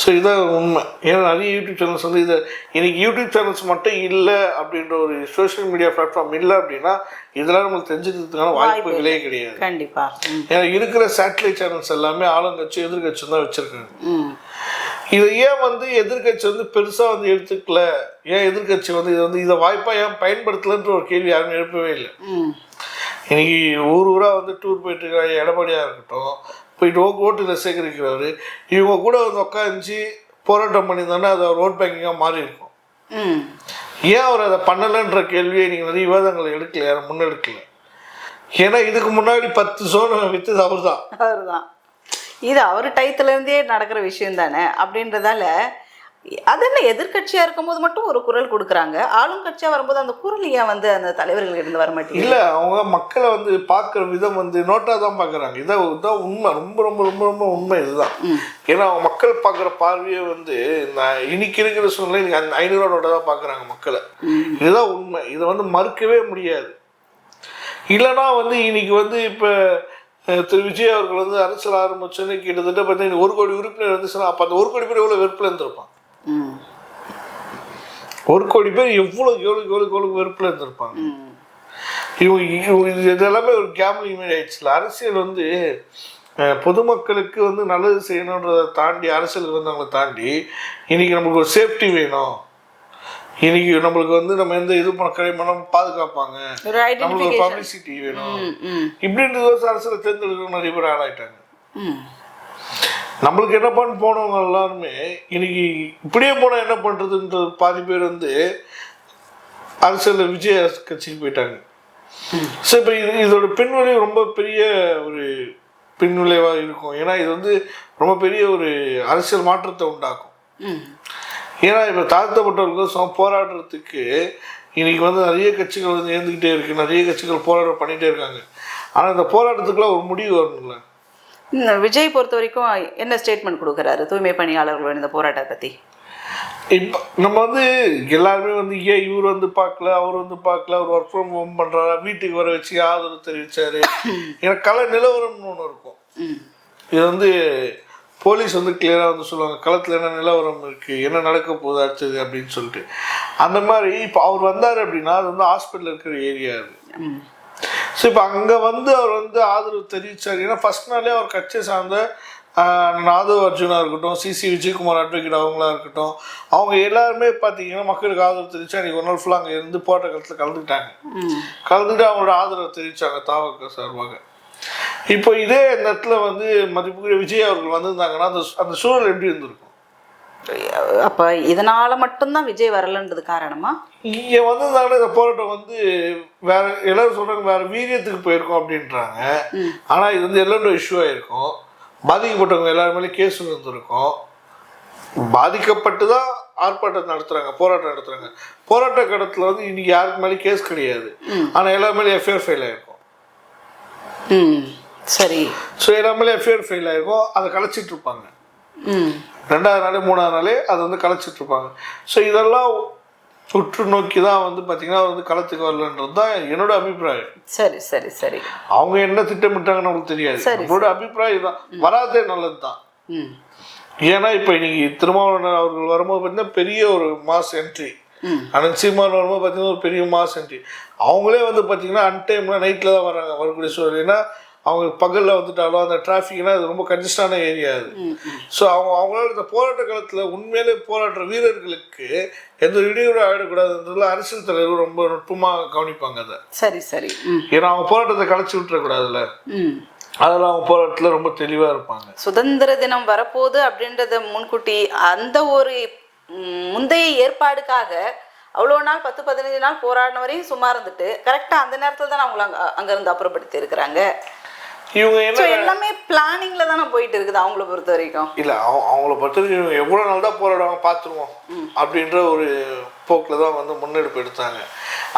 ஸோ இதான் உண்மை. ஏன்னா நிறைய யூடியூப் சேனல்ஸ் வந்து இதை இன்னைக்கு யூடியூப் சேனல்ஸ் மட்டும் இல்லை அப்படின்ற ஒரு சோஷியல் மீடியா பிளாட்ஃபார்ம் இல்லை அப்படின்னா இதெல்லாம் நம்மளுக்கு தெரிஞ்சுக்கிறதுக்கான வாய்ப்புகளே கிடையாது. கண்டிப்பா. ம். ஏன்னா இருக்கிற சேட்டலைட் சேனல்ஸ் எல்லாமே ஆளுங்கட்சி எதிர்கட்சி தான் வச்சிருக்காங்க. இதை ஏன் வந்து எதிர்கட்சி வந்து பெருசா வந்து எடுத்துக்கல? ஏன் எதிர்கட்சி வந்து இதை வந்து இதை வாய்ப்பா ஏன் பயன்படுத்தலன்ற ஒரு கேள்வி யாரும் எழுப்பவே இல்லை. ம் இன்னைக்கு ஊர் ஊரா வந்து டூர் போயிட்டு இருக்கிற எடப்பாடியா இருக்கட்டும். போயிட்டு ஓ- ஓட்டுல சேகரிக்கிறவர் இவங்க கூட வந்து உட்காந்துச்சு போராட்டம் பண்ணியிருந்தோன்னா அது அவர் ஓட் பேங்கிங்காக மாறி இருக்கும். ஏன் அவர் அதை பண்ணலைன்ற கேள்வியை நீங்கள் நிறைய விவாதங்களை எடுக்கல யாரும் முன்னெடுக்கல. ஏன்னா இதுக்கு முன்னாடி பத்து சோனை வித்தது அவர் தான் அவர்தான். இது அவர் டயத்துல இருந்தே நடக்கிற விஷயம் தானே? அப்படின்றதால அது என்ன எதிர்க்கட்சியா இருக்கும்போது மட்டும் ஒரு குரல் கொடுக்குறாங்க. ஆளும் கட்சியா வரும்போது அந்த குரல் ஏன் வந்து அந்த தலைவர்கள் இருந்து வர மாட்டேங்குது? இல்ல அவங்க மக்களை வந்து பார்க்குற விதம் வந்து நோட்டா தான் பார்க்குறாங்க. இதான் இதான் உண்மை. ரொம்ப ரொம்ப ரொம்ப ரொம்ப உண்மை இதுதான். ஏன்னா அவங்க மக்கள் பார்க்குற பார்வையே வந்து நான் இன்னைக்கு இருக்கிற சூழ்நிலை நீங்க அந்த ஐநூறுவா நோட்டை தான் பார்க்குறாங்க மக்களை. இதுதான் உண்மை. இதை வந்து மறுக்கவே முடியாது. இல்லைன்னா வந்து இன்னைக்கு வந்து இப்போ திரு. விஜய் அவர்கள் வந்து அரசியல் ஆரம்பிச்சோன்னு கிட்டத்தட்ட பார்த்தீங்கன்னா ஒரு கோடி உறுப்பினர் இருந்துச்சுன்னா அப்போ அந்த ஒரு கோடி பேர் எவ்வளோ வெறுப்பில் இருந்திருப்பான் ஒரு கோடி பேர் எவ்வளோ எவ்வளோ எவ்வளோ எவ்வளோ வெறுப்பில் இருந்திருப்பாங்க. இவங்க இவங்க இது எல்லாமே ஒரு கேம்லிங் மாதிரி ஆயிடுச்சுல. அரசியல் வந்து பொதுமக்களுக்கு வந்து நல்லது செய்யணுன்றதை தாண்டி அரசியலுக்கு வந்தவங்களை தாண்டி இன்னைக்கு நமக்கு ஒரு சேஃப்டி வேணும். இன்னைக்கு நம்மளுக்கு வந்து நம்ம எந்த இது பண்ண கிடையாது பாதுகாப்பாங்க. ஒரு நம்மளுக்கு ஒரு பப்ளிசிட்டி வேணும். இப்படின்றது அரசியலை தேர்ந்தெடுக்க நிறைய பேர் ஆளாயிட்டாங்க. நம்மளுக்கு என்ன பண்ண போனவங்க எல்லாருமே இன்னைக்கு இப்படியே போனால் என்ன பண்ணுறதுன்ற பாதி பேர் வந்து அரசியலில் விஜய் கட்சிக்கு போயிட்டாங்க. ஸோ இப்போ இது இதோட பின்விளைவு ரொம்ப பெரிய ஒரு பின்விளைவாக இருக்கும். ஏன்னா இது வந்து ரொம்ப பெரிய ஒரு அரசியல் மாற்றத்தை உண்டாக்கும். ஏன்னா இப்போ தாழ்த்தப்பட்டவர்கள் சம போராடுறதுக்கு இன்னைக்கு வந்து நிறைய கட்சிகள் வந்து ஏந்துக்கிட்டே இருக்கு. நிறைய கட்சிகள் போராட்டம் பண்ணிகிட்டே இருக்காங்க. ஆனால் இந்த போராட்டத்துக்குலாம் ஒரு முடிவு வரணும்ல. இந்த விஜய் பொறுத்த வரைக்கும் என்ன ஸ்டேட்மெண்ட் கொடுக்குறாரு? தூய்மை பணியாளர்களோட இந்த போராட்டத்தை பற்றி இப்போ நம்ம வந்து எல்லாருமே வந்து ஏன் இவர் வந்து பார்க்கல அவர் வந்து பார்க்கல அவர் ஒர்க் ஃப்ரம் ஹோம் பண்ணுறாரா வீட்டுக்கு வர வச்சு ஆதரவு தெரிவிச்சாரு. ஏன்னா கலை நிலவரம்னு ஒன்று இருக்கும். இது வந்து போலீஸ் வந்து கிளியராக வந்து சொல்லுவாங்க களத்தில் என்ன நிலவரம் இருக்குது என்ன நடக்க போகுது அடுத்தது? அப்படின்னு சொல்லிட்டு. அந்த மாதிரி இப்போ அவர் வந்தார் அப்படின்னா அது வந்து ஹாஸ்பிட்டல் இருக்கிற ஏரியா அது. ம். ஸோ இப்போ அங்கே வந்து அவர் வந்து ஆதரவு தெரிவித்தார் ஏன்னா ஃபர்ஸ்ட் நாளே அவர் கட்சியை சார்ந்த நாதவ் அர்ஜுனா இருக்கட்டும் சிசி விஜயகுமார் அட்வொகேட் அவங்களா இருக்கட்டும் அவங்க எல்லாருமே பார்த்தீங்கன்னா மக்களுக்கு ஆதரவு தெரிவிச்சா அன்றைக்கி ஒரு நாள் ஃபுல்லாக அங்கே இருந்து போராட்ட காலத்தில் கலந்துக்கிட்டாங்க. ம். கலந்துட்டு அவங்களோட ஆதரவு தெரிவித்தாங்க தாவக சார்பாக. இப்போ இதே இந்த இடத்துல வந்து மதிப்புக்குரிய விஜய் அவர்கள் வந்திருந்தாங்கன்னா அந்த அந்த சூழல் எப்படி இருந்திருக்கும்? அப்ப இதனால மட்டும்தான் விஜய் வரலன்றது காரணமா? இங்க வந்ததால இந்த போராட்டம் வந்து வேற எல்லாரும் சொல்றாங்க வேற வீரியத்துக்கு போயிருக்கோம் அப்படின்றாங்க. ஆனா இது வந்து எல்லோரும் இஷ்யூ ஆயிருக்கும். பாதிக்கப்பட்டவங்க எல்லாரும் மேலே கேஸ் இருந்திருக்கும் பாதிக்கப்பட்டு தான் ஆர்ப்பாட்டம் நடத்துறாங்க போராட்டம் நடத்துறாங்க. போராட்ட கடத்துல வந்து இன்னைக்கு யாருக்கு மேலே கேஸ் கிடையாது. ஆனா எல்லார் மேலே எஃப்ஐஆர் ஃபெயில் ஆயிருக்கும். ம். சரி. ஸோ எல்லார் மேலே எஃப்ஐஆர் ஃபெயில் ஆயிருக்கும். அதை கலைச்சிட்டு இருப்பாங்க. ரெண்டாவது நாளே மூணாவது நாளே அதை வந்து கலைச்சிட்டு இருப்பாங்க ஸோ இதெல்லாம் உற்று நோக்கி தான் வந்து பார்த்தீங்கன்னா வந்து களத்துக்கு வரலன்றது தான் என்னோட அபிப்பிராயம். சரி சரி சரி. அவங்க என்ன திட்டமிட்டாங்கன்னு நமக்கு தெரியாது. நம்மளோட அபிப்பிராயம் தான் வராதே நல்லது தான். ஏன்னா இப்போ இன்னைக்கு திருமாவளவன் அவர்கள் வரும்போது பார்த்தீங்கன்னா பெரிய ஒரு மாஸ் என்ட்ரி அனந்த் சீமான் வரும்போது பார்த்தீங்கன்னா ஒரு பெரிய மாஸ் என்ட்ரி அவங்களே வந்து பார்த்தீங்கன்னா அன்டைமில் நைட்டில் தான் வராங்க. வரக்கூடிய சூழல் அவங்க பகலில் வந்துட்டாலும் அந்த டிராஃபிக்னா அது ரொம்ப கன்ஜஸ்டான ஏரியா அது. ஸோ அவங்க அவங்களால இந்த போராட்ட காலத்தில் உண்மையிலே போராடுற வீரர்களுக்கு எந்த இடையூறு ஆகிடக்கூடாதுன்றதுல அரசியல் தலைவர் ரொம்ப நுட்பமாக கவனிப்பாங்க அதை. சரி சரி. ஏன்னா அவங்க போராட்டத்தை கலைச்சி விட்டுறக்கூடாதுல்ல. அதில் அவங்க போராட்டத்தில் ரொம்ப தெளிவாக இருப்பாங்க. சுதந்திர தினம் வரப்போகுது அப்படின்றத முன்கூட்டி அந்த ஒரு முந்தைய ஏற்பாடுக்காக அவ்வளோ நாள் பத்து பதினஞ்சு நாள் போராடின வரையும் சும்மா இருந்துட்டு கரெக்டாக அந்த நேரத்தில் தான் அவங்கள அங்கே அங்கேருந்து அப்புறப்படுத்தி இருக்கிறாங்க. இவங்க என்ன எல்லாமே பிளானிங்கில் தானே போயிட்டு இருக்குது அவங்கள பொறுத்த வரைக்கும். இல்லை அவங்க அவங்கள பொறுத்தவரைக்கும் இவங்க எவ்வளோ நாள் தான் போராடுவாங்க பார்த்துருவோம். அப்படின்ற ஒரு போக்கில் தான் வந்து முன்னெடுப்பு எடுத்தாங்க.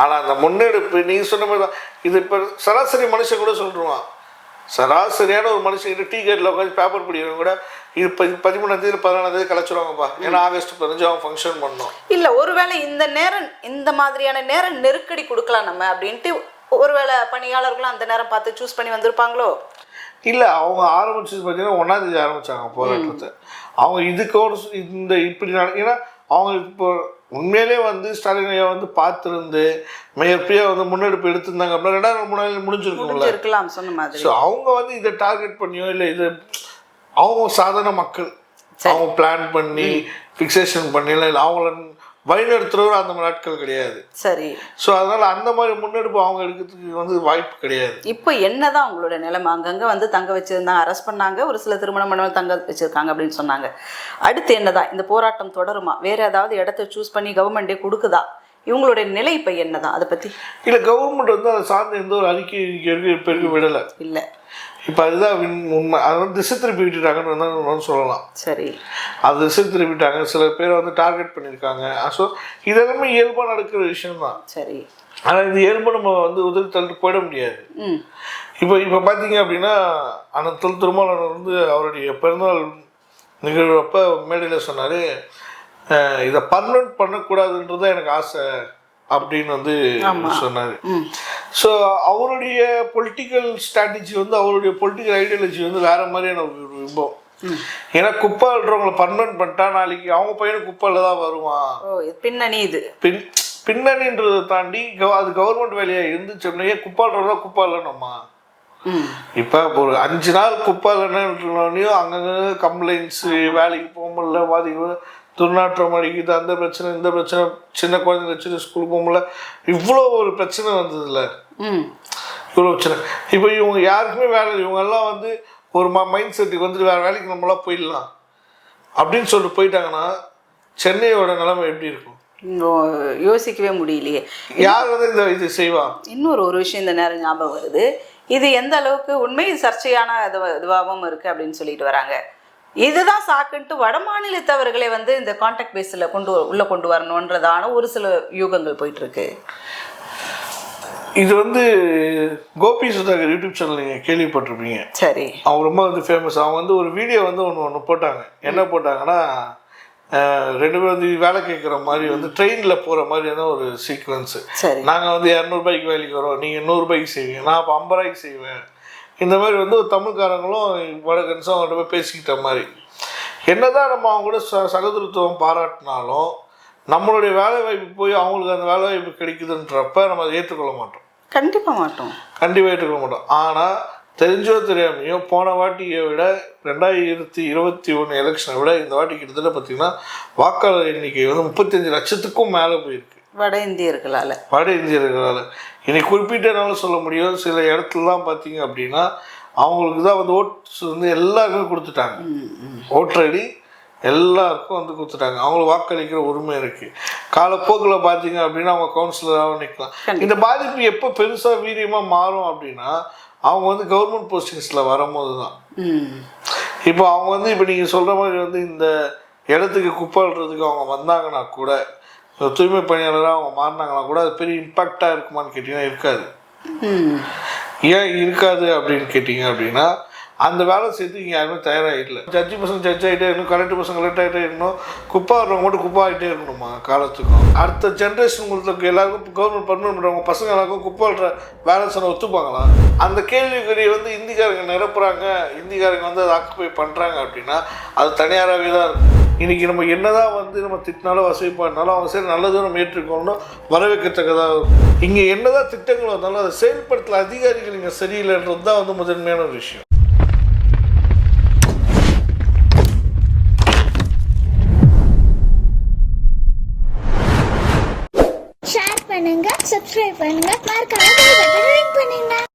ஆனால் அந்த முன்னெடுப்பு நீங்கள் சொன்ன மாதிரி தான் இது இப்போ சராசரி மனுஷன் கூட சொல்லிடுவான். சராசரியான ஒரு மனுஷன் டீ கேட்டில் உட்காந்து பேப்பர் படிக்கிறவங்க கூட இது பதி பதிமூணாம் தேதி பதினாலாம் தேதி கலைச்சிருவாங்கப்பா ஏன்னா ஆகஸ்ட் பதினஞ்சு அவன் ஃபங்க்ஷன் பண்ணோம். இல்லை ஒருவேளை இந்த நேரம் இந்த மாதிரியான நேரம் நெருக்கடி கொடுக்கலாம் நம்ம அப்படின்ட்டு ஒருவேளை பணியாளர்களும் அந்த நேரம் பார்த்து சூஸ் பண்ணி வந்திருப்பாங்களோ? இல்லை அவங்க ஆரம்பிச்சது பார்த்தீங்கன்னா ஒன்றாம் தேதி ஆரம்பிச்சாங்க போராட்டத்தை. அவங்க இதுக்கோடு சு- இந்த இப்படி ஏன்னா அவங்க இப்போ உண்மையிலே வந்து ஸ்டாலின் ஐயா வந்து பார்த்துருந்து மேயர் பிரியா வந்து முன்னெடுப்பு எடுத்திருந்தாங்க அப்படின்னா ரெண்டாயிரம் முடிஞ்சிருக்கும்ல. முடிஞ்சு இருக்கலாம் சொன்ன மாதிரி. ஸோ அவங்க வந்து இதை டார்கெட் பண்ணியோ இல்லை இது அவங்க சாதாரண மக்கள். அவங்க பிளான் பண்ணி ஃபிக்சேஷன் பண்ணி இல்லை அவங்கள வழிநடத்துறவர் அந்த மாதிரி ஆட்கள் கிடையாது. சரி. ஸோ அதனால் அந்த மாதிரி முன்னெடுப்பு அவங்க எடுக்கிறதுக்கு வந்து வாய்ப்பு கிடையாது. இப்போ என்னதான் உங்களோட நிலைமை? அங்கங்கே வந்து தங்க வச்சிருந்தாங்க அரெஸ்ட் பண்ணாங்க. ஒரு சில திருமணம் பண்ணவங்க தங்க வச்சிருக்காங்க அப்படின்னு சொன்னாங்க. அடுத்து என்னதான்? இந்த போராட்டம் தொடருமா? வேற ஏதாவது இடத்த சூஸ் பண்ணி கவர்மெண்டே கொடுக்குதா? இவங்களுடைய நிலை இப்போ என்னதான்? அதை பற்றி இல்லை கவர்மெண்ட் வந்து அதை சார்ந்த எந்த ஒரு அறிக்கை இருக்க விடலை. இல்லை. இப்போ அதுதான் உண்மை. அதை வந்து திசை திருப்பி விட்டுட்டாங்கன்னு சொல்லலாம். சரி. அது திசை திருப்பிட்டாங்க சில பேரை வந்து டார்கெட் பண்ணியிருக்காங்க. ஸோ இதெல்லாமே இயல்பாக நடக்கிற விஷயம்தான். சரி. ஆனால் இந்த இயல்பு நம்ம வந்து உதவி தள்ளிட்டு போயிட முடியாது. இப்போ இப்போ பார்த்தீங்க அப்படின்னா அனந்தல் திருமாவளவன் வந்து அவருடைய பிறந்தநாள் நிகழ்வப்ப மேடையில் சொன்னார் இதை பர்மனெண்ட் பண்ணக்கூடாதுன்றது தான் எனக்கு ஆசை அப்படின்னு வந்து சொன்னார். ஸோ அவருடைய பொலிட்டிக்கல் ஸ்ட்ராட்டஜி வந்து அவருடைய பொலிட்டிக்கல் ஐடியாலஜி வந்து வேற மாதிரியான ஒரு பிம்பம் ஏன்னா குப்பை அள்ளுறவங்களை பர்மனெண்ட் பண்ணிட்டா நாளைக்கு அவங்க பையனும் குப்பையில் தான் வருவான். பின்னணி இது. பின் பின்னணின்றதை தாண்டி அது கவர்மெண்ட் வேலையாக இருந்துச்சு அப்படின்னா குப்பை அள்ளுறதா குப்பை இல்லைனம்மா இப்போ ஒரு அஞ்சு நாள் குப்பை இல்லைன்னு அங்கங்கே கம்ப்ளைண்ட்ஸு வேலைக்கு போக முடியல பாதிக்கு துர்நாற்றம் அடிக்குது அந்த பிரச்சனை இந்த பிரச்சனை சின்ன குழந்தைங்க வச்சுட்டு ஸ்கூலுக்கு போக முடியல. இவ்வளோ ஒரு பிரச்சனை வந்ததுல. ம் இவ்வளோ பிரச்சனை. இப்போ இவங்க யாருக்குமே வேலை இல்லை. இவங்க எல்லாம் வந்து ஒரு ம மைண்ட் செட்டுக்கு வந்துட்டு வேறு வேலைக்கு நம்மளாம் போயிடலாம். அப்படின்னு சொல்லிட்டு போயிட்டாங்கன்னா சென்னையோட நிலைமை எப்படி இருக்கும்? யோசிக்கவே முடியலையே. யார் வந்து இந்த இது செய்வா? இன்னொரு ஒரு விஷயம் இந்த நேரம் ஞாபகம் வருது. இது எந்த அளவுக்கு உண்மை சர்ச்சையான இது இதுவாகவும் இருக்குது அப்படின்னு சொல்லிட்டு வராங்க. இதுதான் சாக்குன்ட்டு வட மாநிலத்தவர்களை வந்து இந்த கான்டாக்ட் பேஸில் கொண்டு உள்ள கொண்டு வரணுன்றதான ஒரு சில யூகங்கள் போயிட்டு இருக்கு. இது வந்து கோபி சுதாகர் யூடியூப் சேனல் நீங்கள் கேள்விப்பட்டிருப்பீங்க. சரி. அவங்க ரொம்ப வந்து ஃபேமஸ் அவங்க வந்து ஒரு வீடியோ வந்து ஒன்று ஒன்று போட்டாங்க. என்ன போட்டாங்கன்னா ரெண்டு பேரும் வந்து வேலை கேட்குற மாதிரி வந்து ட்ரெயினில் போகிற மாதிரியான ஒரு சீக்வன்ஸு சரி. நாங்கள் வந்து இரநூறுபாய்க்கு வேலைக்கு வரோம். நீங்கள் நூறுரூபாய்க்கு செய்வீங்க. நான் அப்போ ஐம்பது ரூபாய்க்கு செய்வேன். இந்த மாதிரி வந்து ஒரு தமிழ்காரங்களும் வடகன்ஸும் அவங்கள்ட்ட போய் பேசிக்கிட்ட மாதிரி. என்னதான் நம்ம அவங்க கூட ச சகோதரத்துவம் பாராட்டினாலும் நம்மளுடைய வேலை வாய்ப்பு போய் அவங்களுக்கு அந்த வேலை வாய்ப்பு கிடைக்குதுன்றப்ப நம்ம அதை ஏற்றுக்கொள்ள மாட்டோம். கண்டிப்பாக மாட்டோம். கண்டிப்பாக ஏற்றுக்கொள்ள மாட்டோம். ஆனால் தெரிஞ்சோ தெரியாமையோ போன வாட்டியை விட ரெண்டாயிரத்தி இருபத்தி ஒன்று எலெக்ஷனை விட இந்த வாட்டி கிட்டத்தட்ட பார்த்தீங்கன்னா வாக்காளர் எண்ணிக்கை வந்து முப்பத்தஞ்சு லட்சத்துக்கும் மேலே போயிருக்கு. வட இந்தியர்களால். வட இந்தியர்களால். இனி குறிப்பிட்டனால சொல்ல முடியும் சில இடத்துலலாம் பார்த்தீங்க அப்படின்னா அவங்களுக்கு தான் வந்து ஓட்ஸ் வந்து எல்லாருமே கொடுத்துட்டாங்க. ஓட்டர் ஐடி எல்லாருக்கும் வந்து கொடுத்துட்டாங்க. அவங்களுக்கு வாக்களிக்கிற உரிமை இருக்குது காலப்போக்கில் பார்த்தீங்க அப்படின்னா அவங்க கவுன்சிலராகவும் நிற்கலாம் இந்த பாதிப்பு எப்போ பெருசாக வீரியமாக மாறும் அப்படின்னா அவங்க வந்து கவர்மெண்ட் போஸ்டிங்ஸில் வரும்போது தான் இப்போ அவங்க வந்து இப்போ நீங்கள் சொல்கிற மாதிரி வந்து இந்த இடத்துக்கு குப்பை அள்ளுறதுக்கு அவங்க வந்தாங்கன்னா கூட தூய்மை பணியாளராக அவங்க மாறினாங்கன்னா கூட அது பெரிய இம்பாக்டாக இருக்குமான்னு கேட்டிங்கன்னா இருக்காது. ஏன் இருக்காது அப்படின்னு கேட்டிங்க அப்படின்னா அந்த வேலை செய்யறதுக்கு இங்கே யாருமே தயாராக இல்லை ஜட்ஜி பசங்க ஜட்ஜ் ஆகிட்டே இருக்கணும் கலெக்டர் பசங்க கலெக்ட் ஆகிட்டே இருக்கணும் குப்பா வர்றவங்க மட்டும் குப்பா ஆகிட்டே இருக்கணுமா காலத்துக்கும். அடுத்த ஜென்ரேஷன் உங்களுக்கு எல்லாருக்கும் கவர்மெண்ட் பர்மனெண்ட் பண்ணுறவங்க பசங்க எல்லாருக்கும் குப்பாடுற வேலை சொன்ன ஒத்துப்பாங்களா? அந்த கேள்விக்குறியை வந்து இந்திக்காரங்க நிரப்புறாங்க இந்திக்காரங்க வந்து அதை ஆக்குப்பை பண்ணுறாங்க அப்படின்னா அது தனியாராகவே தான் இருக்கும். இன்னைக்கு நம்ம என்னதான் வந்து நம்ம திட்டினாலும் வசதி பண்ணாலும் அவங்க சரி நல்லதும் நம்ம ஏற்றுக்கொள்ளணும் வரவேற்கத்தக்கதாக இருக்கும். இங்கே என்னதான் திட்டங்கள் வந்தாலும் அதை செயல்படுத்தல அதிகாரிகள் இங்கே சரியில்லைன்றது தான் வந்து முதன்மையான ஒரு விஷயம். பண்ணுங்க சப்ஸ்கிரைப் பண்ணுங்க மறக்காம பண்ணுங்க